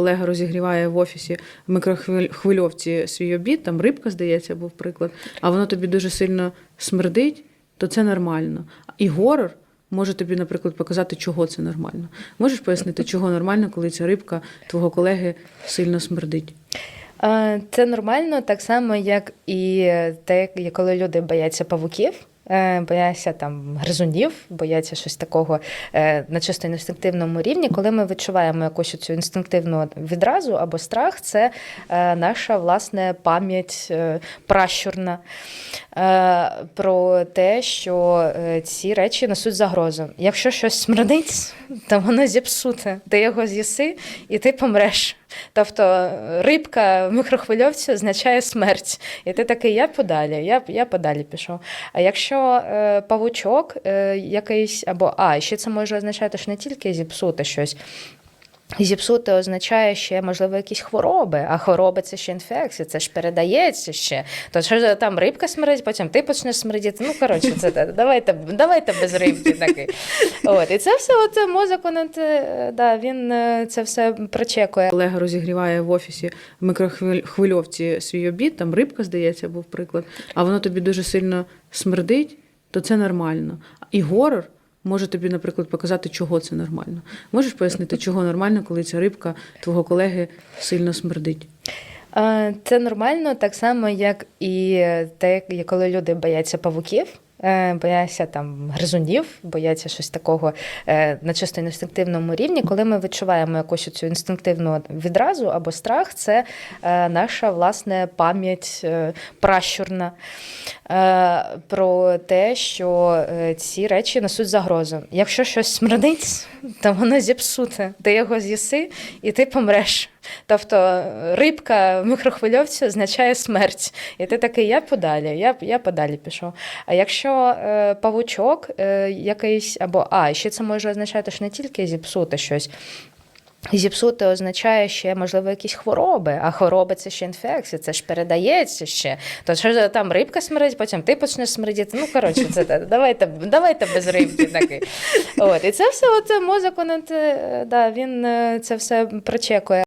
Колега розігріває в офісі в мікрохвильовці свій обід, там рибка, здається, був приклад, а воно тобі дуже сильно смердить, то це нормально. І горор може тобі, наприклад, показати, чого це нормально. Можеш пояснити, чого нормально, коли ця рибка твого колеги сильно смердить? Е, Це нормально, так само, як і те, коли люди бояться павуків. Е, Бояться там гризунів, бояться щось такого е, на чисто інстинктивному рівні. Коли ми відчуваємо якусь цю інстинктивну відразу або страх, це е, наша власне пам'ять пращурна про те, що ці речі несуть загрозу. Якщо щось смердить, то воно зіпсуте. Ти його з'їси і ти помреш. Тобто е, рибка в мікрохвильовці означає смерть. І ти такий, я подалі, я, я подалі пішов. А якщо е, павучок е, якийсь, або а, ще це може означати, що не тільки зіпсути щось. Зіпсути означає ще, можливо, якісь хвороби, а хвороби це ще інфекція, це ж передається ще. То що там рибка смердить, потім ти почнеш смердіти. Ну, коротше, це давайте, давайте без рибки такий. От, і це все от мозок, воно, те, да, він е, це все прочекує. Колега розігріває в офісі в мікрохвильовці свій обід, там рибка, здається, був приклад, а воно тобі дуже сильно смердить, то це нормально. І горор може тобі, наприклад, показати, чого це нормально. Можеш пояснити, чого нормально, коли ця рибка твого колеги сильно смердить? Е, Це нормально, так само, як і те, коли люди бояться павуків. Е, Бояться там гризунів, бояться щось такого е, на чисто інстинктивному рівні. Коли ми відчуваємо якусь цю інстинктивну відразу або страх, це е, наша власне пам'ять пращурна про те, що ці речі несуть загрозу. Якщо щось смердить, то воно зіпсуте. Ти його з'їси і ти помреш. Тобто е, рибка в мікрохвильовці означає смерть. І ти такий, я подалі, я, я подалі пішов. А якщо е, павучок е, якийсь, або а, ще це може означати, що не тільки зіпсути щось. Зіпсути означає ще, можливо, якісь хвороби, а хвороби це ще інфекція, це ж передається ще. То що там рибка смердить, потім ти почнеш смердіти. Ну, коротше, це давайте, давайте без рибки такий. От, і це все от мозок, воно, да, він е, це все прочекує.